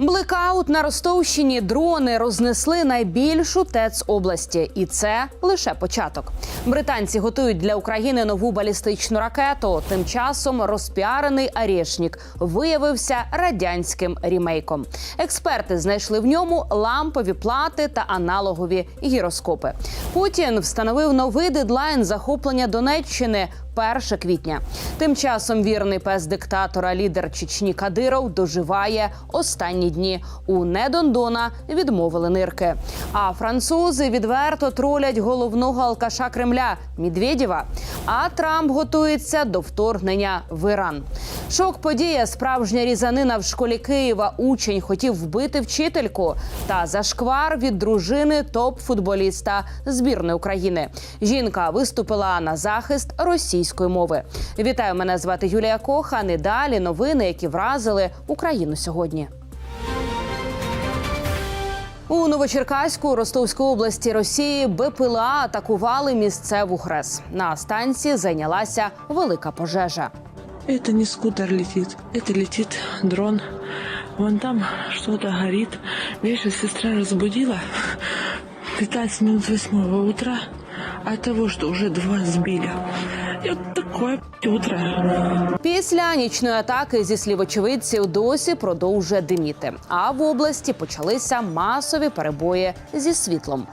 Блекаут на Ростовщині дрони рознесли найбільшу ТЕЦ області, і це лише початок. Британці готують для України нову балістичну ракету. Тим часом розпіарений Арєшнік виявився радянським рімейком. Експерти знайшли в ньому лампові плати та аналогові гіроскопи. Путін встановив новий дедлайн захоплення Донеччини 1 квітня. Тим часом вірний пес диктатора, лідер Чечні Кадиров, доживає останні дні. У недондона відмовили нирки. А французи відверто тролять головного алкаша Кремля Медведєва. А Трамп готується до вторгнення в Іран. Шок подія, справжня різанина в школі Києва. Учень хотів вбити вчительку та зашквар від дружини топ-футболіста збірної України. Жінка виступила на захист російської мови. Вітаю, мене звати Юлія Кохан. І далі новини, які вразили Україну сьогодні. У Новочеркаську Ростовській області Росії БПЛА атакували місцеву ХРЕС. На станції зайнялася велика пожежа. Это не скутер летит, это летит дрон. Вон там что-то горит. Видишь, сестра разбудила 15 минут восьмого утра от того, что уже два сбили. И вот такое утро. Після нічної атаки, зі слів очевидців, досі продовжує диміти. А в області почалися масові перебої зі світлом.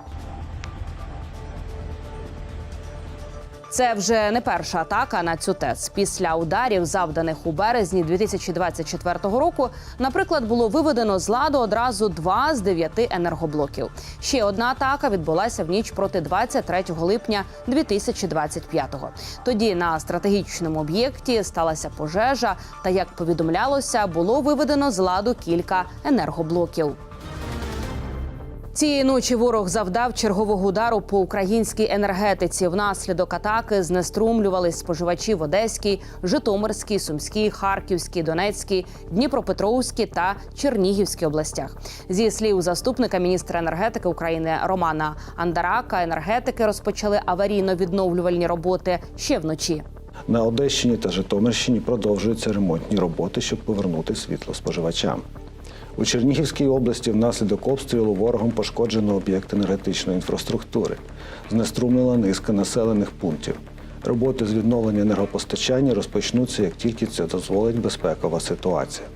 Це вже не перша атака на цю ТЕЦ. Після ударів, завданих у березні 2024 року, наприклад, було виведено з ладу одразу два з дев'яти енергоблоків. Ще одна атака відбулася в ніч проти 23 липня 2025-го. Тоді на стратегічному об'єкті сталася пожежа, та як повідомлялося, було виведено з ладу кілька енергоблоків. Цієї ночі ворог завдав чергового удару по українській енергетиці. Внаслідок атаки знеструмлювались споживачі в Одеській, Житомирській, Сумській, Харківській, Донецькій, Дніпропетровській та Чернігівській областях. Зі слів заступника міністра енергетики України Романа Андарака, енергетики розпочали аварійно-відновлювальні роботи ще вночі. На Одещині та Житомирщині продовжуються ремонтні роботи, щоб повернути світло споживачам. У Чернігівській області внаслідок обстрілу ворогом пошкоджено об'єкт енергетичної інфраструктури. Знеструмлена низка населених пунктів. Роботи з відновлення енергопостачання розпочнуться, як тільки це дозволить безпекова ситуація.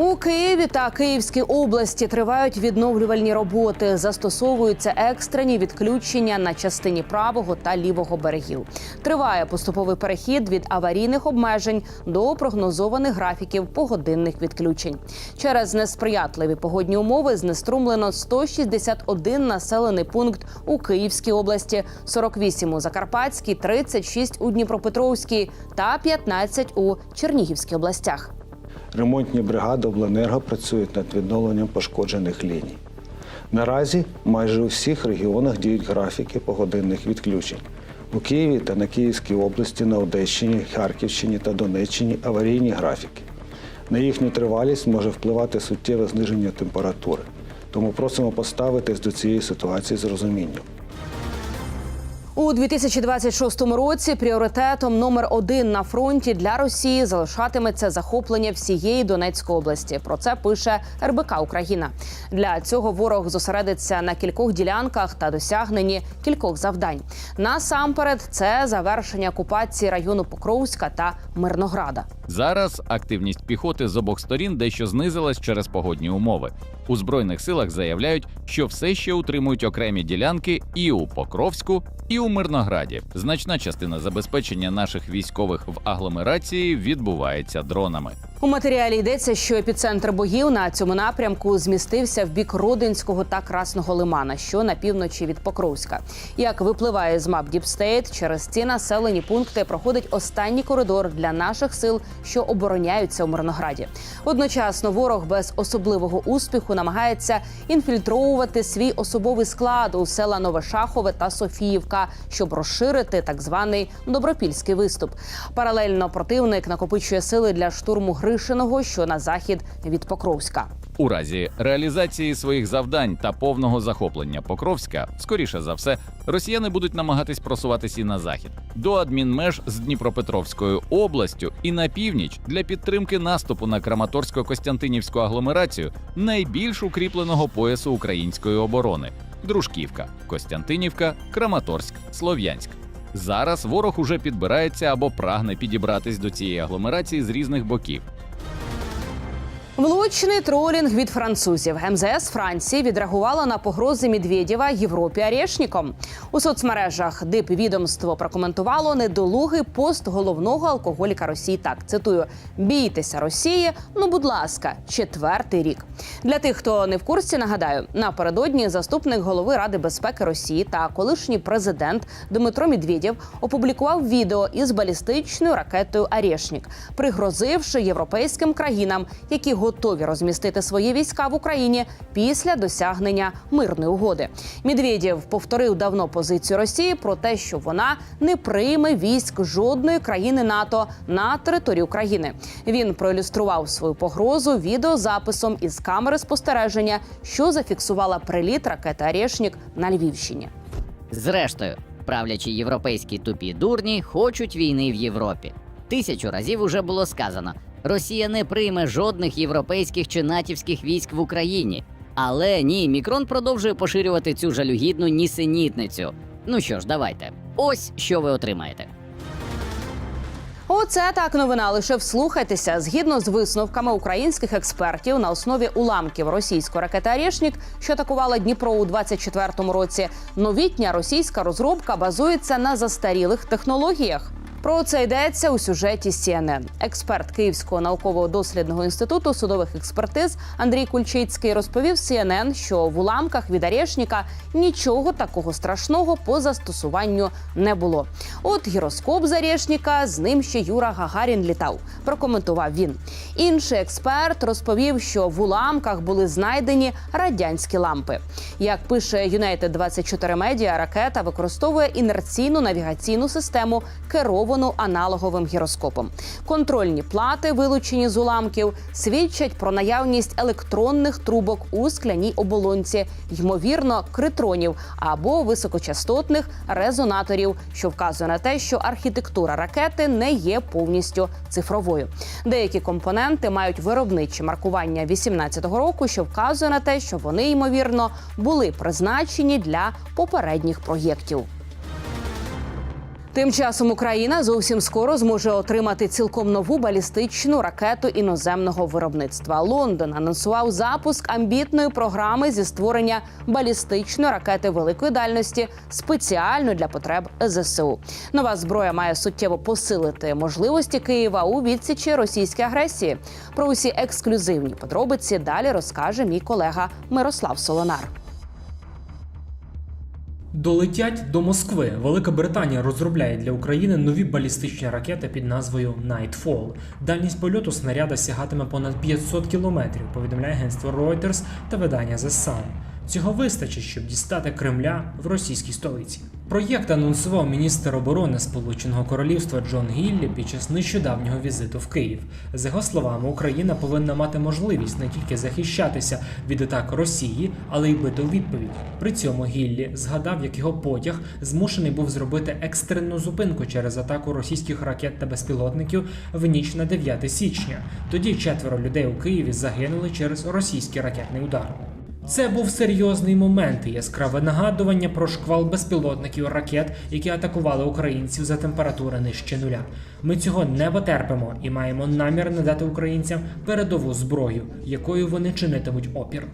У Києві та Київській області тривають відновлювальні роботи. Застосовуються екстрені відключення на частині правого та лівого берегів. Триває поступовий перехід від аварійних обмежень до прогнозованих графіків погодинних відключень. Через несприятливі погодні умови знеструмлено 161 населений пункт у Київській області, 48 у Закарпатській, 36 у Дніпропетровській та 15 у Чернігівській областях. Ремонтні бригади обленерго працюють над відновленням пошкоджених ліній. Наразі майже у всіх регіонах діють графіки погодинних відключень. У Києві та на Київській області, на Одещині, Харківщині та Донеччині аварійні графіки. На їхню тривалість може впливати суттєве зниження температури. Тому просимо поставитись до цієї ситуації з розумінням. У 2026 році пріоритетом номер один на фронті для Росії залишатиметься захоплення всієї Донецької області. Про це пише РБК Україна. Для цього ворог зосередиться на кількох ділянках та досягненні кількох завдань. Насамперед, це завершення окупації району Покровська та Мирнограда. Зараз активність піхоти з обох сторін дещо знизилась через погодні умови. У збройних силах заявляють, що все ще утримують окремі ділянки і у Покровську, і у Мирнограді. Значна частина забезпечення наших військових в агломерації відбувається дронами. У матеріалі йдеться, що епіцентр боїв на цьому напрямку змістився в бік Родинського та Красного Лимана, що на півночі від Покровська. Як випливає з мап Діпстейт, через ці населені пункти проходить останній коридор для наших сил, що обороняються у Мирнограді. Одночасно ворог без особливого успіху намагається інфільтровувати свій особовий склад у села Новошахове та Софіївка, щоб розширити так званий добропільський виступ. Паралельно противник накопичує сили для штурму Гришиного, що на захід від Покровська. У разі реалізації своїх завдань та повного захоплення Покровська, скоріше за все, росіяни будуть намагатись просуватися і на захід до адмінмеж з Дніпропетровською областю і на північ для підтримки наступу на Краматорсько-Костянтинівську агломерацію найбільш укріпленого поясу української оборони Дружківка, Костянтинівка, Краматорськ, Слов'янськ. Зараз ворог уже підбирається або прагне підібратись до цієї агломерації з різних боків. Влучний тролінг від французів. МЗС Франції відреагувала на погрози Медведєва Європі Арешніком. У соцмережах дипвідомство прокоментувало недолугий пост головного алкоголіка Росії. Так цитую: бійтеся Росії. Ну, будь ласка, четвертий рік. Для тих, хто не в курсі, нагадаю, напередодні заступник голови Ради безпеки Росії та колишній президент Дмитро Медведєв опублікував відео із балістичною ракетою Арешнік, пригрозивши європейським країнам, які готові розмістити свої війська в Україні після досягнення мирної угоди. Медведєв повторив давно позицію Росії про те, що вона не прийме військ жодної країни НАТО на територію України. Він проілюстрував свою погрозу відеозаписом із камери спостереження, що зафіксувала приліт ракети Арешнік на Львівщині. Зрештою, правлячі європейські тупі дурні хочуть війни в Європі. Тисячу разів уже було сказано: Росія не прийме жодних європейських чи натівських військ в Україні. Але ні, Мікрон продовжує поширювати цю жалюгідну нісенітницю. Ну що ж, давайте. Ось що ви отримаєте. Оце так новина. Лише вслухайтеся. Згідно з висновками українських експертів на основі уламків російської ракети «Арєшнік», що атакувала Дніпро у 24-му році, новітня російська розробка базується на застарілих технологіях. Про це йдеться у сюжеті CNN. Експерт Київського науково-дослідного інституту судових експертиз Андрій Кульчицький розповів CNN, що в уламках від Арешніка нічого такого страшного по застосуванню не було. От гіроскоп з Арешніка з ним ще Юра Гагарін літав. Прокоментував він. Інший експерт розповів, що в уламках були знайдені радянські лампи. Як пише United 24 Media, ракета використовує інерційну навігаційну систему керовану аналоговим гіроскопом. Контрольні плати, вилучені з уламків, свідчать про наявність електронних трубок у скляній оболонці, ймовірно, критронів або високочастотних резонаторів, що вказує на те, що архітектура ракети не є повністю цифровою. Деякі компоненти мають виробниче маркування 18-го року, що вказує на те, що вони ймовірно були призначені для попередніх проєктів. Тим часом Україна зовсім скоро зможе отримати цілком нову балістичну ракету іноземного виробництва. Лондон анонсував запуск амбітної програми зі створення балістичної ракети великої дальності спеціально для потреб ЗСУ. Нова зброя має суттєво посилити можливості Києва у відсічі російської агресії. Про усі ексклюзивні подробиці далі розкаже мій колега Мирослав Солонар. Долетять до Москви. Велика Британія розробляє для України нові балістичні ракети під назвою Nightfall. Дальність польоту снаряда сягатиме понад 500 кілометрів. Повідомляє агентство Reuters та видання The Sun. Цього вистачить, щоб дістати Кремля в російській столиці. Проєкт анонсував міністр оборони Сполученого Королівства Джон Гіллі під час нещодавнього візиту в Київ. За його словами, Україна повинна мати можливість не тільки захищатися від атак Росії, але й бити у відповідь. При цьому Гіллі згадав, як його потяг змушений був зробити екстрену зупинку через атаку російських ракет та безпілотників в ніч на 9 січня. Тоді четверо людей у Києві загинули через російський ракетний удар. Це був серйозний момент і яскраве нагадування про шквал безпілотників ракет, які атакували українців за температури нижче нуля. Ми цього не потерпимо і маємо намір надати українцям передову зброю, якою вони чинитимуть опір.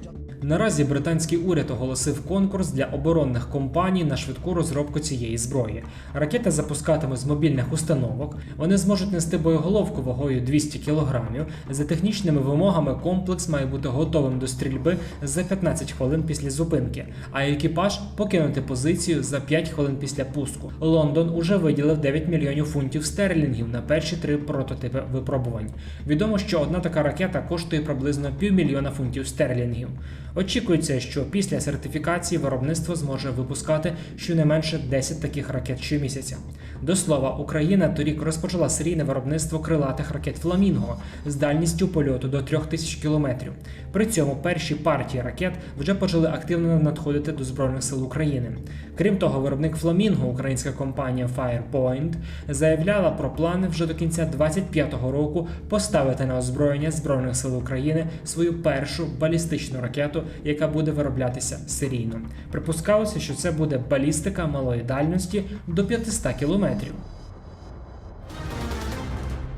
Наразі британський уряд оголосив конкурс для оборонних компаній на швидку розробку цієї зброї. Ракети запускатимуть з мобільних установок. Вони зможуть нести боєголовку вагою 200 кг. За технічними вимогами комплекс має бути готовим до стрільби за 15 хвилин після зупинки, а екіпаж покинути позицію за 5 хвилин після пуску. Лондон уже виділив 9 мільйонів фунтів стерлінгів на перші три прототипи випробувань. Відомо, що одна така ракета коштує приблизно півмільйона фунтів стерлінгів. Очікується, що після сертифікації виробництво зможе випускати щонайменше 10 таких ракет щомісяця. До слова, Україна торік розпочала серійне виробництво крилатих ракет Фламінго з дальністю польоту до 3000 кілометрів. При цьому перші партії ракет вже почали активно надходити до збройних сил України. Крім того, виробник Фламінго, українська компанія Firepoint, заявляла про плани вже до кінця 2025 року поставити на озброєння збройних сил України свою першу балістичну ракету, яка буде вироблятися серійно. Припускалося, що це буде балістика малої дальності до 500 кілометрів.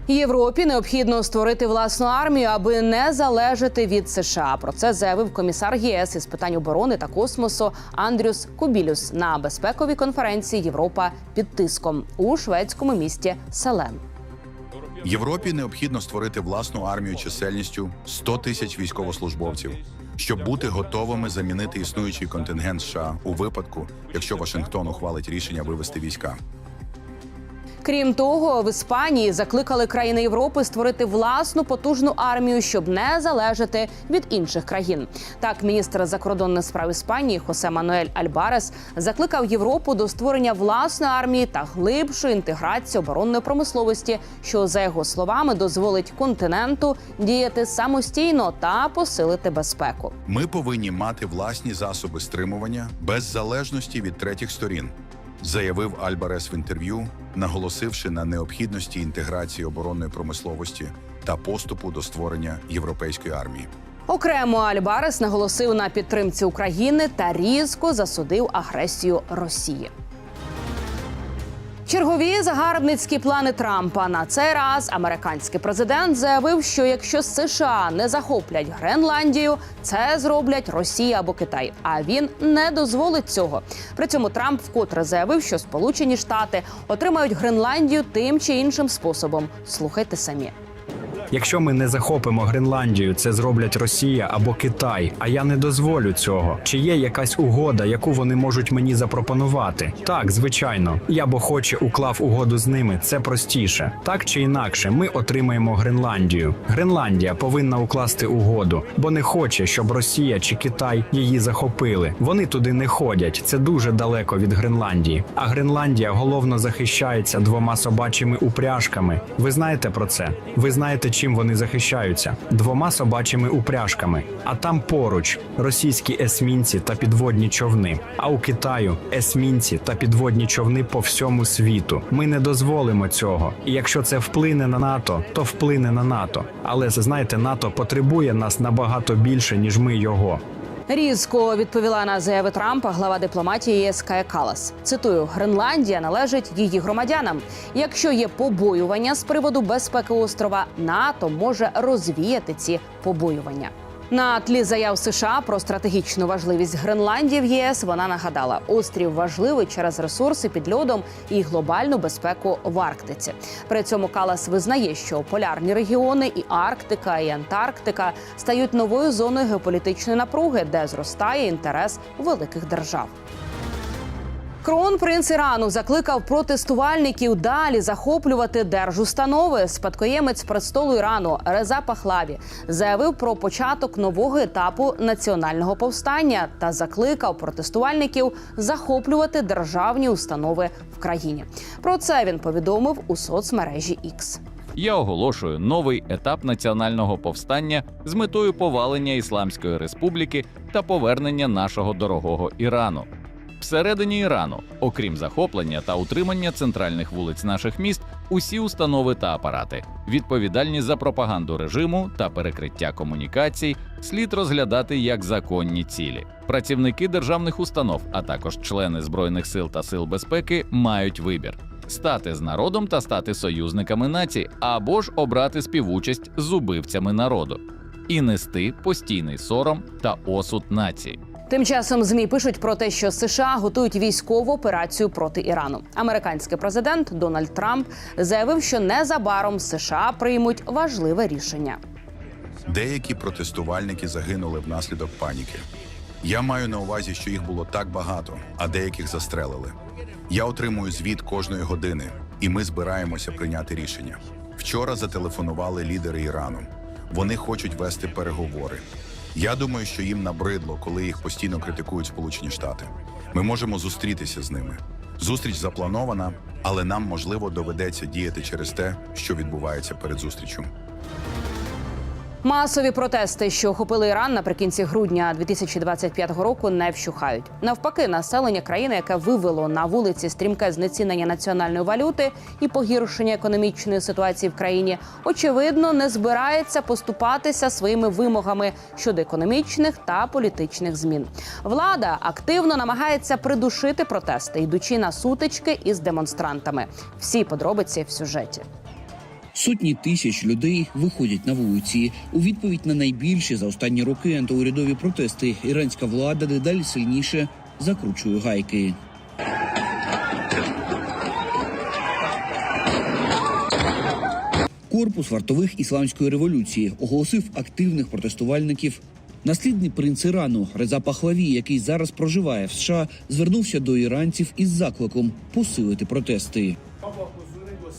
Європі необхідно створити власну армію, аби не залежати від США. Про це заявив комісар ЄС із питань оборони та космосу Андрюс Кубілюс на безпековій конференції Європа під тиском у шведському місті Селен. Європі необхідно створити власну армію чисельністю 100 тисяч військовослужбовців, щоб бути готовими замінити існуючий контингент США у випадку, якщо Вашингтон ухвалить рішення вивести війська. Крім того, в Іспанії закликали країни Європи створити власну потужну армію, щоб не залежати від інших країн. Так, міністр закордонних справ Іспанії Хосе Мануель Альбарес закликав Європу до створення власної армії та глибшої інтеграції оборонної промисловості, що за його словами дозволить континенту діяти самостійно та посилити безпеку. Ми повинні мати власні засоби стримування без залежності від третіх сторін, заявив Альбарес в інтерв'ю, наголосивши на необхідності інтеграції оборонної промисловості та поступу до створення європейської армії. Окремо Альбарес наголосив на підтримці України та різко засудив агресію Росії. Чергові загарбницькі плани Трампа на цей раз американський президент заявив, що якщо США не захоплять Гренландію, це зроблять Росія або Китай. А він не дозволить цього. При цьому Трамп вкотре заявив, що Сполучені Штати отримають Гренландію тим чи іншим способом. Слухайте самі. Якщо ми не захопимо Гренландію, це зроблять Росія або Китай. А я не дозволю цього. Чи є якась угода, яку вони можуть мені запропонувати? Так, звичайно. Я б охоче уклав угоду з ними. Це простіше. Так чи інакше, ми отримаємо Гренландію. Гренландія повинна укласти угоду, бо не хоче, щоб Росія чи Китай її захопили. Вони туди не ходять. Це дуже далеко від Гренландії. А Гренландія головно захищається двома собачими упряжками. Ви знаєте про це? Ви знаєте, чим вони захищаються? Двома собачими упряжками. А там поруч російські есмінці та підводні човни. А у Китаю есмінці та підводні човни по всьому світу. Ми не дозволимо цього. І якщо це вплине на НАТО, то вплине на НАТО. Але знаєте, НАТО потребує нас набагато більше, ніж ми його. Різко відповіла на заяви Трампа глава дипломатії ЄС Калас. Цитую: Гренландія належить її громадянам. Якщо є побоювання з приводу безпеки острова, НАТО може розвіяти ці побоювання. На тлі заяв США про стратегічну важливість Гренландії в ЄС вона нагадала, острів важливий через ресурси під льодом і глобальну безпеку в Арктиці. При цьому Калас визнає, що полярні регіони і Арктика, і Антарктика стають новою зоною геополітичної напруги, де зростає інтерес великих держав. Кронпринц Ірану закликав протестувальників далі захоплювати держустанови. Спадкоємець престолу Ірану Реза Пахлаві заявив про початок нового етапу національного повстання та закликав протестувальників захоплювати державні установи в країні. Про це він повідомив у соцмережі X. Я оголошую новий етап національного повстання з метою повалення Ісламської республіки та повернення нашого дорогого Ірану. Всередині Ірану, окрім захоплення та утримання центральних вулиць наших міст, усі установи та апарати, відповідальні за пропаганду режиму та перекриття комунікацій, слід розглядати як законні цілі. Працівники державних установ, а також члени збройних сил та сил безпеки мають вибір. Стати з народом та стати союзниками нації, або ж обрати співучасть з убивцями народу і нести постійний сором та осуд нації. Тим часом змі пишуть про те, що США готують військову операцію проти Ірану. Американський президент Дональд Трамп заявив, що незабаром США приймуть важливе рішення. Деякі протестувальники загинули внаслідок паніки. Я маю на увазі, що їх було так багато, а деяких застрелили. Я отримую звіт кожної години, і ми збираємося прийняти рішення. Вчора зателефонували лідери Ірану. Вони хочуть вести переговори. Я думаю, що їм набридло, коли їх постійно критикують Сполучені Штати. Ми можемо зустрітися з ними. Зустріч запланована, але нам можливо доведеться діяти через те, що відбувається перед зустрічю. Масові протести, що охопили Іран наприкінці грудня 2025 року, не вщухають. Навпаки, населення країни, яке вивело на вулиці стрімке знецінення національної валюти і погіршення економічної ситуації в країні, очевидно, не збирається поступатися своїми вимогами щодо економічних та політичних змін. Влада активно намагається придушити протести, йдучи на сутички із демонстрантами. Всі подробиці в сюжеті. Сотні тисяч людей виходять на вулиці. У відповідь на найбільші за останні роки антиурядові протести іранська влада дедалі сильніше закручує гайки. Корпус вартових ісламської революції оголосив активних протестувальників. Наслідний принц Ірану Реза Пахлаві, який зараз проживає в США, звернувся до іранців із закликом посилити протести.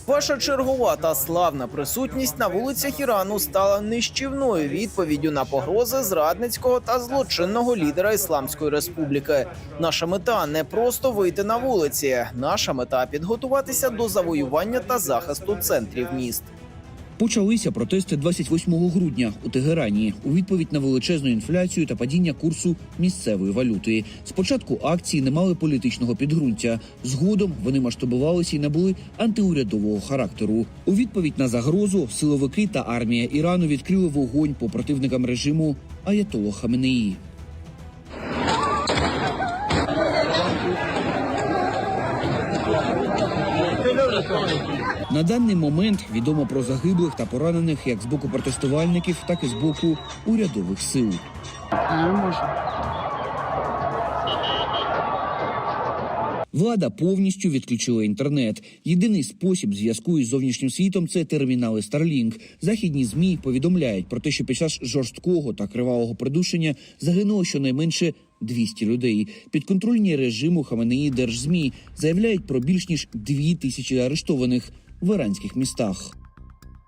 Ваша чергова та славна присутність на вулицях Ірану стала нищівною відповіддю на погрози зрадницького та злочинного лідера Ісламської республіки. Наша мета не просто вийти на вулиці. Наша мета підготуватися до завоювання та захисту центрів міст. Почалися протести 28 грудня у Тегерані у відповідь на величезну інфляцію та падіння курсу місцевої валюти. Спочатку акції не мали політичного підґрунтя. Згодом вони масштабувалися і набули антиурядового характеру. У відповідь на загрозу силовики та армія Ірану відкрили вогонь по противникам режиму Аятолла Хаменеї. На даний момент відомо про загиблих та поранених як з боку протестувальників, так і з боку урядових сил. Влада повністю відключила інтернет. Єдиний спосіб зв'язку із зовнішнім світом це термінали Starlink. Західні змі повідомляють про те, що під час жорсткого та кривавого придушення загинуло щонайменше 200 людей. Підконтрольні режиму Хаменеї держзмі заявляють про більш ніж дві тисячі арештованих в іранських містах.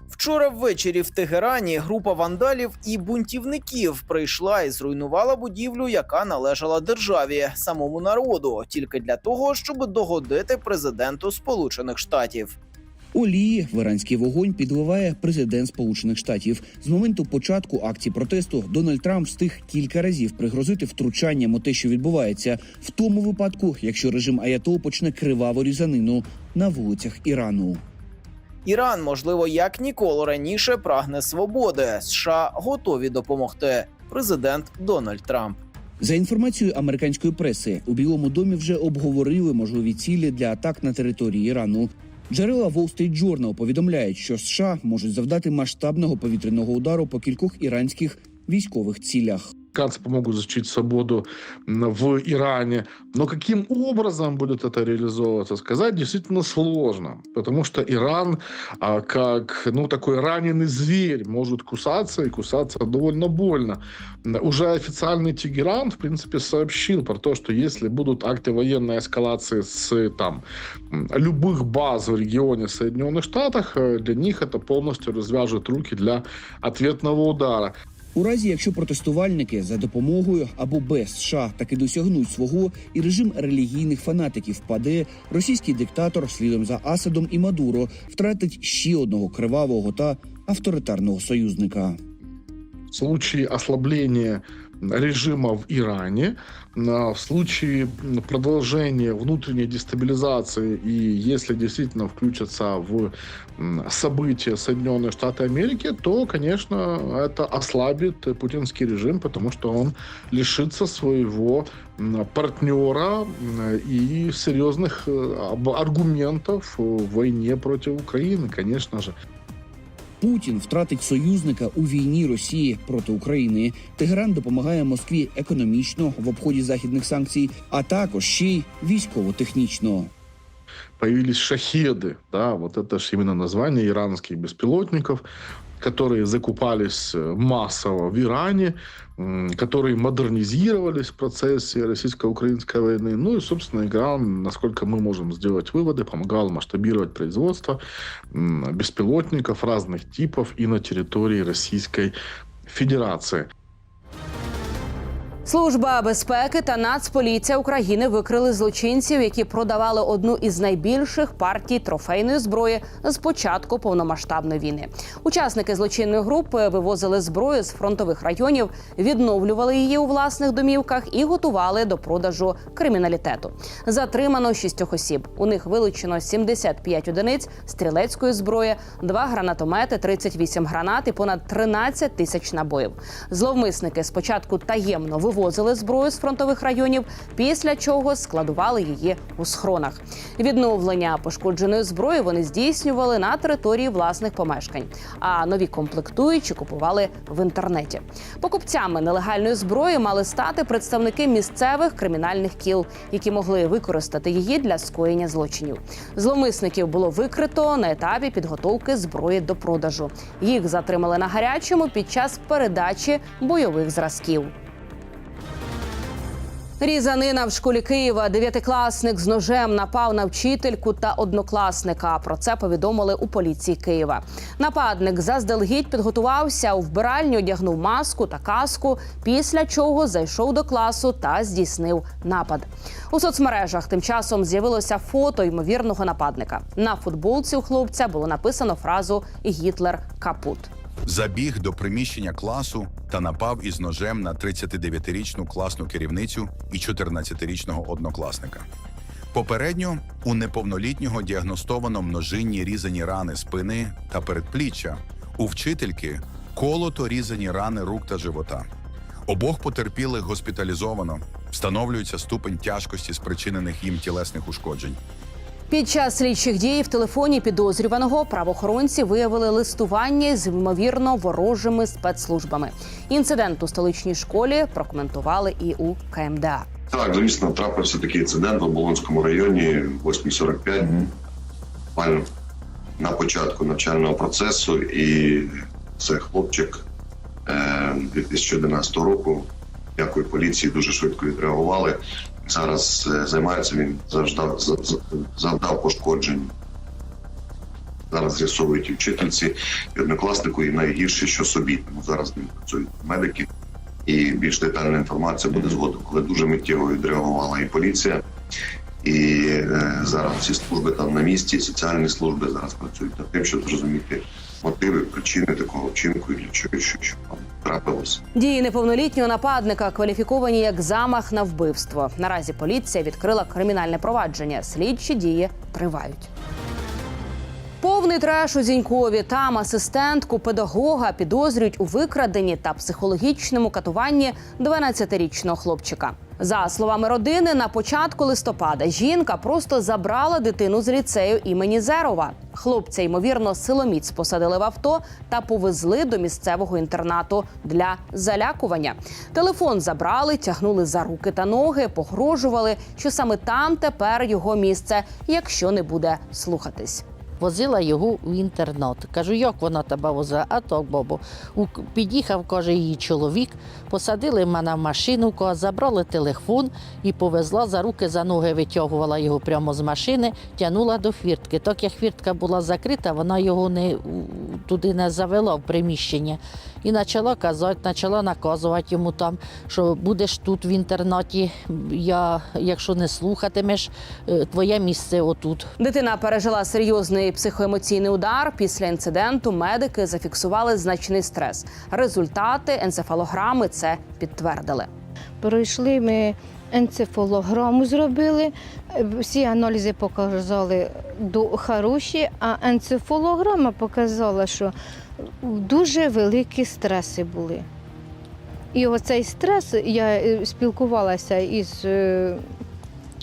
Вчора ввечері в Тегерані група вандалів і бунтівників прийшла і зруйнувала будівлю, яка належала державі, самому народу, тільки для того, щоб догодити президенту Сполучених Штатів. Олії в іранський вогонь підливає президент Сполучених Штатів. З моменту початку акції протесту Дональд Трамп встиг кілька разів пригрозити втручанням у те, що відбувається, в тому випадку, якщо режим Аятол почне криваву різанину на вулицях Ірану. Іран, можливо, як ніколи раніше прагне свободи. США готові допомогти. Президент Дональд Трамп. За інформацією американської преси, у Білому домі вже обговорили можливі цілі для атак на території Ірану. Джерела Wall Street Journal повідомляють, що США можуть завдати масштабного повітряного удару по кількох іранських військових цілях. Американцы помогут защитить свободу в Иране. Но каким образом будет это реализовываться, сказать действительно сложно. Потому что Иран, а, как ну, такой раненый зверь, может кусаться и кусаться довольно больно. Уже официальный Тегеран, в принципе, сообщил про то, что если будут акты военной эскалации с там, любых баз в регионе Соединенных Штатах, э, для них это полностью развяжет руки для ответного удара. У разі, якщо протестувальники за допомогою або без США таки досягнуть свого, і режим релігійних фанатиків впаде, російський диктатор слідом за Асадом і Мадуро втратить ще одного кривавого та авторитарного союзника. в случае ослабления режима в Иране, а, в случае продолжения внутренней дестабилизации и если действительно включатся в события Соединенные Штаты Америки, то, конечно, это ослабит путинский режим, потому что он лишится своего партнера и серьезных э, аргументов в войне против Украины, конечно же. Путін втратить союзника у війні Росії проти України. Тегеран допомагає Москві економічно в обході західних санкцій, а також ще й військово-технічно. появились шахеды, да, вот это же именно название иранских беспилотников, которые закупались э, массово в Иране, м, которые модернизировались в процессе российско-украинской войны. Ну и, собственно, Иран, насколько мы можем сделать выводы, помогал масштабировать производство м, беспилотников разных типов и на территории Российской Федерации. Служба безпеки та Нацполіція України викрили злочинців, які продавали одну із найбільших партій трофейної зброї з початку повномасштабної війни. Учасники злочинної групи вивозили зброю з фронтових районів, відновлювали її у власних домівках і готували до продажу криміналітету. Затримано шістьох осіб. У них вилучено 75 одиниць стрілецької зброї, два гранатомети, 38 гранат і понад 13 тисяч набоїв. Зловмисники спочатку таємно вивозили зброю з фронтових районів, після чого складували її у схронах. Відновлення пошкодженої зброї вони здійснювали на території власних помешкань, а нові комплектуючі купували в інтернеті. Покупцями нелегальної зброї мали стати представники місцевих кримінальних кіл, які могли використати її для скоєння злочинів. Зловмисників було викрито на етапі підготовки зброї до продажу. Їх затримали на гарячому під час передачі бойових зразків. Різанина в школі Києва. Дев'ятикласник з ножем напав на вчительку та однокласника. Про це повідомили у поліції Києва. Нападник заздалегідь підготувався у вбиральні, одягнув маску та каску. Після чого зайшов до класу та здійснив напад. У соцмережах тим часом з'явилося фото ймовірного нападника. На футболці у хлопця було написано фразу Гітлер капут. Забіг до приміщення класу та напав із ножем на 39-річну класну керівницю і 14-річного однокласника. Попередньо у неповнолітнього діагностовано множинні різані рани спини та передпліччя, у вчительки колото різані рани рук та живота. Обох потерпілих госпіталізовано. Встановлюється ступень тяжкості спричинених їм тілесних ушкоджень. Під час слідчих дій в телефоні підозрюваного правоохоронці виявили листування з ймовірно ворожими спецслужбами. Інцидент у столичній школі прокоментували і у КМДА. Так, звісно, трапився такий інцидент в Оболонському районі 8.45, буквально на початку навчального процесу, і це хлопчик е, 2011 року. Дякую поліції, дуже швидко відреагували. Зараз е, займається він завжди завдав пошкоджень. Зараз з'ясовують і вчительці, і однокласнику, і найгірше, що собі. Тому зараз ним працюють медики. І більш детальна інформація буде згодом, коли дуже миттєво відреагувала і поліція, і е, зараз всі служби там на місці, соціальні служби зараз працюють над тим, щоб зрозуміти мотиви, причини такого вчинку і для чого що, що там трапилося. Дії неповнолітнього нападника кваліфіковані як замах на вбивство. Наразі поліція відкрила кримінальне провадження. Слідчі дії тривають. Повний треш у Зінькові. Там асистентку педагога підозрюють у викраденні та психологічному катуванні 12-річного хлопчика. За словами родини, на початку листопада жінка просто забрала дитину з ліцею імені Зерова. Хлопця ймовірно силоміць посадили в авто та повезли до місцевого інтернату для залякування. Телефон забрали, тягнули за руки та ноги, погрожували, що саме там тепер його місце, якщо не буде слухатись. Возила його в інтернат. Кажу, як вона тебе возила? А так, бабу. Під'їхав, каже, її чоловік, посадили мене в машину, забрали телефон і повезла за руки, за ноги витягувала його прямо з машини, тягнула до фіртки. Так як фіртка була закрита, вона його не, туди не завела в приміщення. І почала казати, почала наказувати йому там, що будеш тут в інтернаті, я, якщо не слухатимеш, е, твоє місце отут. Дитина пережила серйозний психоемоційний удар. Після інциденту медики зафіксували значний стрес. Результати енцефалограми це підтвердили. Пройшли ми енцефалограму, зробили. Всі аналізи показали хороші, а енцефалограма показала, що дуже великі стреси були. І оцей стрес, я е, спілкувалася із е,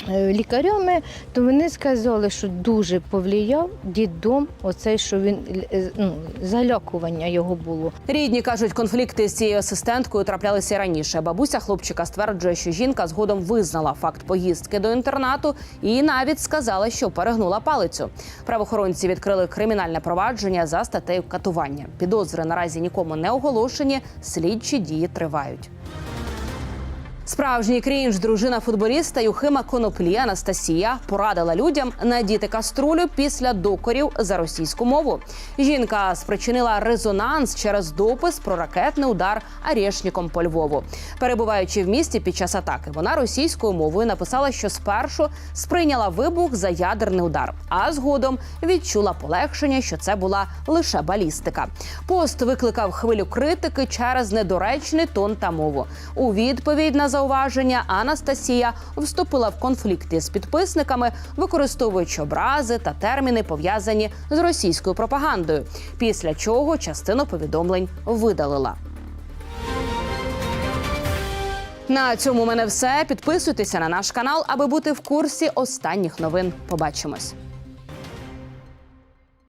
лікарями, то вони сказали, що дуже повлияв дідом, оцей, що він е, ну, залякування його було. Рідні кажуть, конфлікти з цією асистенткою траплялися раніше. Бабуся хлопчика стверджує, що жінка згодом визнала факт поїздки до інтернату і навіть сказала, що перегнула палицю. Правоохоронці відкрили кримінальне провадження за статтею катування. Підозри наразі нікому не оголошені. Слідчі дії тривають. Справжній крінж дружина футболіста Юхима Коноплі Анастасія порадила людям надіти каструлю після докорів за російську мову. Жінка спричинила резонанс через допис про ракетний удар арешником по Львову. Перебуваючи в місті під час атаки, вона російською мовою написала, що спершу сприйняла вибух за ядерний удар, а згодом відчула полегшення, що це була лише балістика. Пост викликав хвилю критики через недоречний тон та мову. У відповідь на зауваження Анастасія вступила в конфлікти з підписниками, використовуючи образи та терміни, пов'язані з російською пропагандою. Після чого частину повідомлень видалила. На цьому в мене все. Підписуйтеся на наш канал, аби бути в курсі останніх новин. Побачимось.